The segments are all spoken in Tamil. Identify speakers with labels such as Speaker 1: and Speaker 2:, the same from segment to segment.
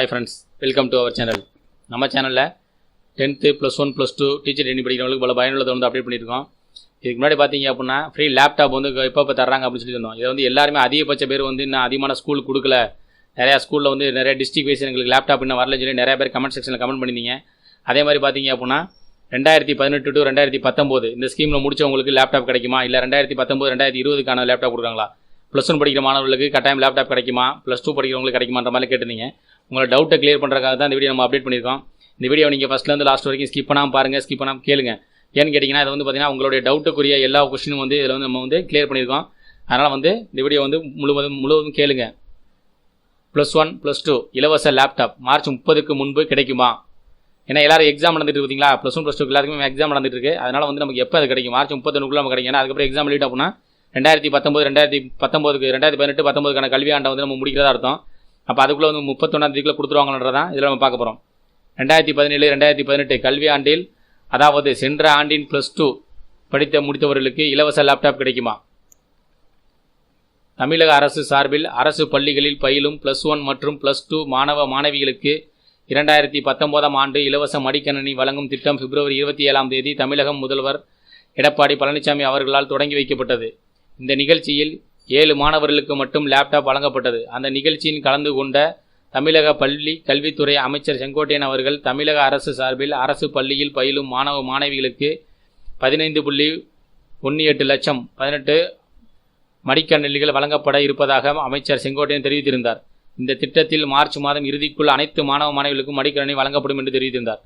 Speaker 1: Hi friends welcome to our channel நம்ம சேனலில் tenth plus one plus two teacher எண்ணி படிக்கிறவங்களுக்கு பல பயனுள்ளதை வந்து அப்டேட் பண்ணியிருக்கோம் இதுக்கு முன்னாடி பார்த்தீங்க அப்படின்னா ஃப்ரீ லேப்டாப் வந்து எப்போ இப்போ தர்றாங்க அப்படின்னு சொல்லி இருந்தோம். இதை வந்து எல்லாருமே அதிகபட்ச பேர் வந்து இன்னும் அதிகமான ஸ்கூல் கொடுக்கல. நிறையா ஸ்கூலில் வந்து நிறைய டிஸ்ட்ரிக் வைஸ் எங்களுக்கு லேப்டாப் இன்னும் வரலன்னு சொல்லி நிறைய பேர் கமெண்ட் செக்ஷனில் கமெண்ட் பண்ணியிருந்தீங்க அதே மாதிரி பார்த்தீங்க அப்படின்னா ரெண்டாயிரத்தி பதினெட்டு டு ரெண்டாயிரத்தி பத்தொம்போது இந்த ஸ்கீமில் முடிச்சவங்களுக்கு லேப்டாப் கிடைக்குமா? இல்லை ரெண்டாயிரத்தி பத்தொம்போது ரெண்டாயிரத்தி இருபதுக்கான லேப்டாப் கொடுக்குறாங்களா? ப்ளஸ் ஒன் படிக்கிற மாணவர்களுக்கு கட்டாயம் லேப்டாப் கிடைக்குமா? ப்ளஸ் டூ படிக்கிறவங்களுக்கு கிடைக்குமான்ற மாதிரி கேட்டிருந்தீங்க. உங்களோட டவுட்டை கிளியர் பண்ணுறதுக்காக தான் இந்த வீடியோ நம்ம அப்டேட் பண்ணியிருக்கோம். இந்த வீடியோ நீங்கள் ஃபஸ்ட்லேருந்து லாஸ்ட் வரைக்கும் ஸ்கிப் பண்ணாமல் பாருங்கள் ஸ்கிப் பண்ணாமல் கேளுங்க. ஏன்னு கேட்டிங்கன்னா இது வந்து பார்த்தீங்கன்னா உங்களுடைய டவுட்டுக்குரிய எல்லா கொஸ்டினும் வந்து இதில் வந்து நம்ம வந்து கிளியர் பண்ணியிருக்கோம். அதனால் வந்து இந்த வீடியோ வந்து முழுவதும் முழுவதும் கேளுங்க. ப்ளஸ் ஒன் ப்ளஸ் டூ இலவச லேப்டாப் மார்ச் முப்பதுக்கு முன்பு கிடைக்குமா? ஏன்னா எல்லாரும் எக்ஸாம் நடந்துட்டு பார்த்தீங்களா ப்ளஸ் ஒன் ப்ளஸ் டூ எல்லாருக்குமே எக்ஸாம் நடந்துட்டு இருக்கு. அதனால் வந்து நமக்கு எப்போ அது கிடைக்கும்? மார்ச் முப்பத்தொன்னுக்குள்ள நம்ம கிடைக்கும் ஏன்னா அதுக்கப்புறம் எக்ஸாம் லீட் அப்படின்னா ரெண்டாயிரத்தி பத்தொம்பது ரெண்டாயிரத்தி பத்தொம்பதுக்கு ரெண்டாயிரத்தி பதினெட்டு பத்தொம்பதுக்கான கல்வியாண்டை வந்து நம்ம முடிக்கிறதா அர்த்தம். அப்போ அதுக்குள்ளே வந்து முப்பத்தொன்னாம் தேதிக்குள்ள கொடுத்துருவாங்கன்றதான் இதில் நம்ம பார்க்க போகிறோம் ரெண்டாயிரத்தி பதினேழு ரெண்டாயிரத்தி பதினெட்டு கல்வி ஆண்டில் அதாவது சென்ற ஆண்டின் ப்ளஸ் டூ படித்த முடித்தவர்களுக்கு இலவச லேப்டாப் கிடைக்குமா? தமிழக அரசு சார்பில் அரசு பள்ளிகளில் பயிலும் ப்ளஸ் ஒன் மற்றும் ப்ளஸ் டூ மாணவ மாணவிகளுக்கு இரண்டாயிரத்தி பத்தொன்பதாம் ஆண்டு இலவச மடிக்கணினி வழங்கும் திட்டம் பிப்ரவரி இருபத்தி ஏழாம் தேதி தமிழகம் முதல்வர் எடப்பாடி பழனிசாமி அவர்களால் தொடங்கி வைக்கப்பட்டது. இந்த நிகழ்ச்சியில் ஏழு மாணவர்களுக்கு மட்டும் லேப்டாப் வழங்கப்பட்டது. அந்த நிகழ்ச்சியில் கலந்து கொண்ட தமிழக பள்ளி கல்வித்துறை அமைச்சர் செங்கோட்டையன் அவர்கள் தமிழக அரசு சார்பில் அரசு பள்ளியில் பயிலும் மாணவ மாணவிகளுக்கு பதினைந்து புள்ளி ஒன்று எட்டு லட்சம் பதினெட்டு மடிக்கணினிகள் வழங்கப்பட இருப்பதாக அமைச்சர் செங்கோட்டையன் தெரிவித்திருந்தார். இந்த திட்டத்தில் மார்ச் மாதம் இறுதிக்குள் அனைத்து மாணவ மாணவிகளுக்கும் மடிக்கணினி வழங்கப்படும் என்று தெரிவித்திருந்தார்.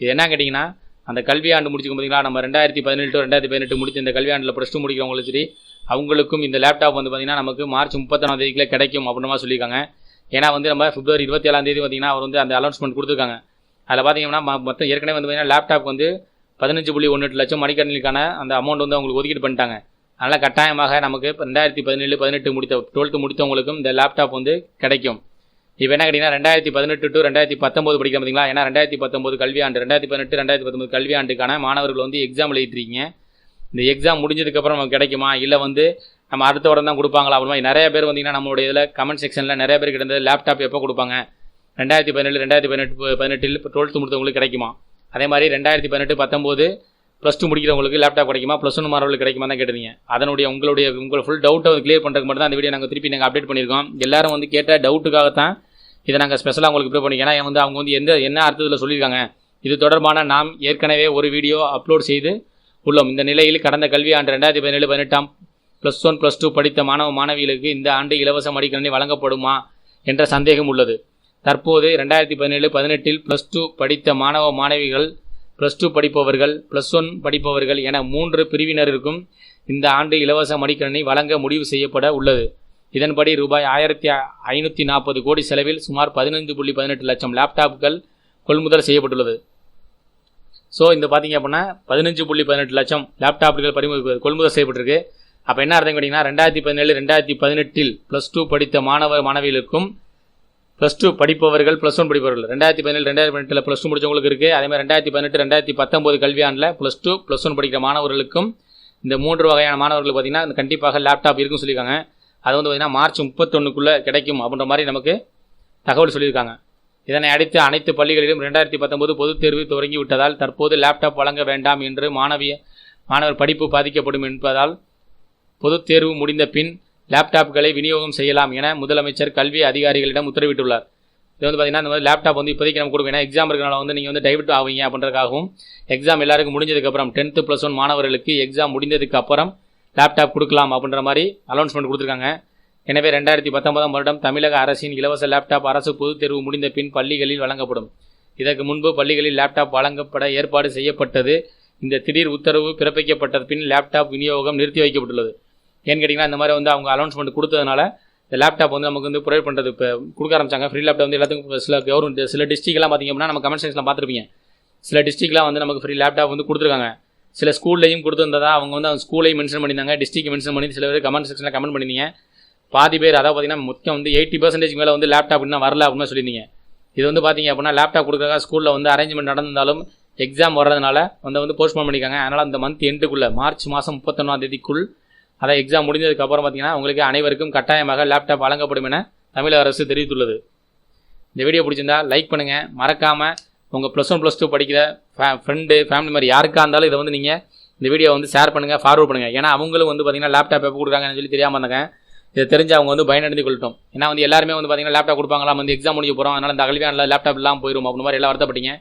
Speaker 1: இது என்ன கேட்டிங்கன்னா அந்த கல்வியாண்டு முடிச்சுக்கும் பார்த்தீங்களா நம்ம ரெண்டாயிரத்தி பதினெட்டு ரெண்டாயிரத்தி பதினெட்டு முடிச்சு இந்த கல்வியாண்டில் ப்ளஸ் டூ முடிக்கிறவங்களும் சரி அவங்களுக்கும் இந்த லேப்டாப் வந்து பார்த்திங்கன்னா நமக்கு மார்ச் முப்பத்தொன்னாம் தேதிக்குள்ள கிடைக்கும் அப்படின்ற சொல்லியிருக்காங்க. ஏன்னா வந்து நம்ம பிப்ரவரி இருபத்தி ஏழாம் தேதி பார்த்தீங்கன்னா அவர் வந்து அந்த அனௌன்ஸ்மெண்ட் கொடுத்துருக்காங்க. அதில் பார்த்தீங்கன்னா ம- மொத்தம் ஏற்கனவே வந்து பார்த்தீங்கன்னா லேப்டாப் வந்து பதினஞ்சு புள்ளி ஒன்று எட்டு லட்சம் மடிக்கணினிக்கான அந்த அமௌண்ட் வந்து அவங்களுக்கு ஒதுக்கீடு பண்ணிட்டாங்க. அதனால் கட்டாயமாக நமக்கு ரெண்டாயிரத்தி பதினேழு பதினெட்டு முடித்த டுவெல்த்து முடித்தவங்களுக்கும் இந்த லேப்டாப் வந்து கிடைக்கும். இப்போ என்ன கேட்டிங்கன்னா ரெண்டாயிரத்தி பதினெட்டு டு ரெண்டாயிரத்தி பத்தொம்போது படிக்க பார்த்தீங்களா ஏன்னா ரெண்டாயிரத்தி பத்தொம்போது கல்வியாண்டு ரெண்டாயிரத்தி பதினெட்டு ரெண்டாயிரத்தி பத்தொம்போது கல்வியாண்டுக்கான மாணவர்கள் வந்து எக்ஸாம் எழுதிட்டுருக்கீங்க இந்த எக்ஸாம் முடிஞ்சதுக்கப்புறம் நமக்கு கிடைக்குமா? இல்லை வந்து நம்ம அடுத்த வாரம் தான் கொடுப்பாங்களா? அப்புறமா நிறைய பேர் வந்தீங்கன்னா நம்மளுடைய இதில் கமெண்ட் செக்ஷனில் நிறைய பேர் கிட்ட லேப்டாப் எப்போ கொடுப்பாங்க? ரெண்டாயிரத்தி பதினேழு ரெண்டாயிரத்தி பதினெட்டு பதினெட்டில் இப்போ டுவெல்த்து முடித்தவங்களுக்கு கிடைக்குமா? அதே மாதிரி ரெண்டாயிரத்தி பதினெட்டு பத்தொம்போது ப்ளஸ் டூ முடிக்கிறவங்களுக்கு லேப்டாப் கிடைக்குமா? ப்ளஸ் ஒன் மாறவங்களுக்கு கிடைக்குமா தான் கேட்டீங்க அதனுடைய உங்களுடைய உங்கள் ஃபுல் டவுட்டை கிளியர் பண்ணுறதுக்கு மட்டும் தான் அந்த வீடியோ நாங்கள் திருப்பி நாங்கள் அப்டேட் பண்ணியிருக்கோம். எல்லாரும் வந்து கேட்ட டவுட்டுக்காகத்தான் இதை நாங்கள் ஸ்பெஷலாக உங்களுக்கு ப்ரிப்பேர் பண்ணிக்கோம் ஏன்னா வந்து அவங்க வந்து எந்த என்ன அர்த்தத்தில் சொல்லியிருக்காங்க? இது தொடர்பான நாம் ஏற்கனவே ஒரு வீடியோ அப்லோட் செய்து உள்ளோம். இந்த நிலையில் கடந்த கல்வி ஆண்டு ரெண்டாயிரத்தி பதினேழு பதினெட்டாம் ப்ளஸ் ஒன் ப்ளஸ் டூ படித்த மாணவ மாணவிகளுக்கு இந்த ஆண்டு இலவச மடிக்கணினி வழங்கப்படுமா என்ற சந்தேகம் உள்ளது. தற்போது ரெண்டாயிரத்தி பதினேழு பதினெட்டில் ப்ளஸ் டூ படித்த மாணவ மாணவிகள் ப்ளஸ் டூ படிப்பவர்கள் ப்ளஸ் ஒன் படிப்பவர்கள் என மூன்று பிரிவினருக்கும் இந்த ஆண்டு இலவச மடிக்கணினி வழங்க முடிவு செய்யப்பட உள்ளது. இதன்படி ரூபாய் ஆயிரத்தி ஐநூற்றி நாற்பது கோடி செலவில் சுமார் பதினைந்து புள்ளி பதினெட்டு லட்சம் லேப்டாப்கள் கொள்முதல் செய்யப்பட்டுள்ளது. ஸோ இந்த பார்த்தீங்க அப்படின்னா பதினஞ்சு புள்ளி பதினெட்டு லட்சம் லேப்டாப்புகள் பறிமுதல் கொள்முதல் செய்யப்பட்டிருக்கு. அப்போ என்ன அர்த்தம் கேட்டிங்கன்னா ரெண்டாயிரத்தி பதினேழு ரெண்டாயிரத்தி பதினெட்டில் ப்ளஸ் டூ படித்த மாணவ மாணவிகளுக்கும் ப்ளஸ் டூ படிப்பவர்கள் ப்ளஸ் ஒன் படிப்பவர்கள். ரெண்டாயிரத்தி பதினேழு ரெண்டாயிரத்தி பதினெட்டில் ப்ளஸ் டூ முடிச்சவங்களுக்கு இருக்குது அதே மாதிரி ரெண்டாயிரத்தி பதினெட்டு ரெண்டாயிரத்தி பத்தொம்போது கல்வியாண்டில் ப்ளஸ் டூ ப்ளஸ் ஒன் படிக்கிற மாணவர்களுக்கும் இந்த மூன்று வகையான மாணவர்களுக்கு பார்த்தீங்கன்னா இந்த கண்டிப்பாக லேப்டாப் இருக்குன்னு சொல்லியிருக்காங்க. அது வந்து பார்த்தீங்கன்னா மார்ச் முப்பத்தொன்னுக்குள்ளே கிடைக்கும் அப்படின்ற மாதிரி நமக்கு தகவல் சொல்லியிருக்காங்க. இதனை அடுத்து அனைத்து பள்ளிகளிலும் ரெண்டாயிரத்தி பத்தொன்பது பொதுத் தேர்வு தொடங்கி விட்டதால் தற்போது லேப்டாப் வழங்க வேண்டாம் என்று மாணவிய மாணவர் படிப்பு பாதிக்கப்படும் என்பதால் பொதுத் தேர்வு முடிந்த பின் லேப்டாப்களை விநியோகம் செய்யலாம் என முதலமைச்சர் கல்வி அதிகாரிகளிடம் உத்தரவிட்டுள்ளார். இது வந்து பார்த்தீங்கன்னா இந்த மாதிரி லேப்டாப் வந்து இப்போதைக்கு நம்ம கொடுக்கணும். ஏன்னா எக்ஸாம் இருக்கிறனால வந்து நீங்கள் வந்து டைவர்ட் ஆவீங்க அப்படின்றதுக்காகவும் எக்ஸாம் எல்லாருக்கும் முடிஞ்சதுக்கப்புறம் டென்த்து ப்ளஸ் ஒன் மாணவர்களுக்கு எக்ஸாம் முடிந்ததுக்கு அப்புறம் லேப்டாப் கொடுக்கலாம் அப்படின்ற மாதிரி அனௌன்ஸ்மெண்ட் கொடுத்துருக்காங்க. எனவே ரெண்டாயிரத்தி பத்தொன்பதாம் வருடம் தமிழக அரசின் இலவச லேப்டாப் அரசு பொதுத் தேர்வு முடிந்த பின் பள்ளிகளில் வழங்கப்படும். இதற்கு முன்பு பள்ளிகளில் லேப்டாப் வழங்கப்பட ஏற்பாடு செய்யப்பட்டது. இந்த திடீர் உத்தரவு பிறப்பிக்கப்பட்ட பின் லேப்டாப் விநியோகம் நிறுத்தி வைக்கப்பட்டுள்ளது. ஏன்னு கேட்டிங்கன்னா இந்த மாதிரி வந்து அவங்க அனௌன்ஸ்மெண்ட் கொடுத்ததுனால இந்த லேப்டாப் வந்து நமக்கு வந்து ப்ரொவைட் பண்ணுறது இப்போ கொடுக்க ஆரம்பிச்சாங்க. ஃப்ரீ லேப்டாப் வந்து எல்லாத்துக்கும் சில கவர்மெண்ட் சில டிஸ்ட்ரிக்ட்லாம் பார்த்திங்க அப்படின்னா நம்ம கமெண்ட் செக்ஷனில் பார்த்துருப்பீங்க. சில டிஸ்ட்ரிக்ட்லாம் வந்து நமக்கு ஃப்ரீ லேப்டாப் வந்து கொடுத்துருக்காங்க. சில ஸ்கூல்லையும் கொடுத்துருந்ததா அவங்க வந்து அவங்க ஸ்கூலையும் மென்ஷன் பண்ணியிருந்தாங்க. டிஸ்ட்ரிக்ட் மென்ஷன் பண்ணி சில பேர் கமெண்ட் செக்ஷனில் கமெண்ட் பண்ணியிருந்தீங்க. பாதி பேர் அதாவது பார்த்தீங்கன்னா மொத்தம் வந்து எயிட்டி பர்சன்டேஜ் மேலே வந்து லேப்டாப் இன்னும் வரல அப்படின்னு சொல்லியிருந்தீங்க இது வந்து பார்த்தீங்க அப்படின்னா லேப்டாப் கொடுக்குறதா ஸ்கூலில் வந்து அரேஞ்ச்மெண்ட் நடந்தாலும் எக்ஸாம் வர்றதுனால வந்து வந்து போஸ்ட்போன் பண்ணியிருக்காங்க அதனால் அந்த மந்த் எண்டுக்குள்ளே மார்ச் மாதம் முப்பத்தொன்னாம் தேதிக்குள் அதை எக்ஸாம் முடிஞ்சதுக்கப்புறம் பார்த்தீங்கன்னா உங்களுக்கு அனைவருக்கும் கட்டாயமாக லேப்டாப் வழங்கப்படும் என தமிழக அரசு தெரிவித்துள்ளது. இந்த வீடியோ பிடிச்சிருந்தா லைக் பண்ணுங்கள் மறக்காமல் உங்கள் ப்ளஸ் ஒன் ப்ளஸ் டூ படிக்கிற ஃபே ஃப்ரெண்டு ஃபேமிலி மாதிரி யாருக்காக இருந்தாலும் இதை வந்து நீங்கள் இந்த வீடியோ வந்து ஷேர் பண்ணுங்கள் ஃபார்வர்ட் பண்ணுங்கள் ஏன்னா அவங்களும் வந்து பார்த்தீங்கன்னா லேப்டாப் எப்போ கொடுக்குறாங்கன்னு சொல்லி தெரியாமல் இருந்தாங்க. இதை தெரிஞ்சு அவங்க வந்து பயனடைந்து கொள்ளட்டும். ஏன்னா வந்து எல்லாருமே வந்து பார்த்தீங்கன்னா லேப்டாப் கொடுப்பாங்களாம் வந்து எக்ஸாம் முடிக்க போகிறோம் அதனால் இந்த கல்வியானில் லேப்டாப் இல்லாமல் போயிடும் அப்படின்னு மாதிரி எல்லாம் வருத்தப்பட்டீங்க.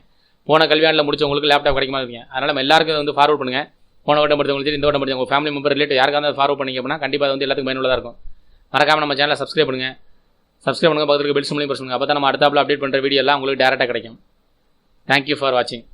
Speaker 1: போன கல்வியானில் முடிச்சவங்களுக்கு லேப்டாப் கிடைக்காம இருக்கீங்க அதனால் நம்ம எல்லாருக்கும் வந்து ஃபார்வர்ட் பண்ணுங்கள் போன வட்டம் படித்தவங்களுக்கு சரி இந்த வட்டம் படித்தவங்க ஃபேமிலி மெம்பர் ரிலேட்டிவ் யாருக்காக ஃபார்வர்ட் பண்ணிங்க அப்படின்னா கண்டிப்பாக அது வந்து எல்லாத்துக்கும் பயனுள்ளதாக இருக்கும். மறக்காமல் நம்ம சேனலை சப்ஸ்கிரைப் பண்ணுங்கள் சப்ஸ்கிரைப் பண்ணுங்கள் பக்கத்துக்கு பெல் சிம்லையும் பிரஸ் பண்ணுங்கள் அப்போ தான் நம்ம அடுத்தாப்பில் அப்டேட் பண்ணுற வீடியோ எல்லாம் உங்களுக்கு டேரெக்டாக கிடைக்கும். தேங்க்யூ ஃபார் வாட்சிங்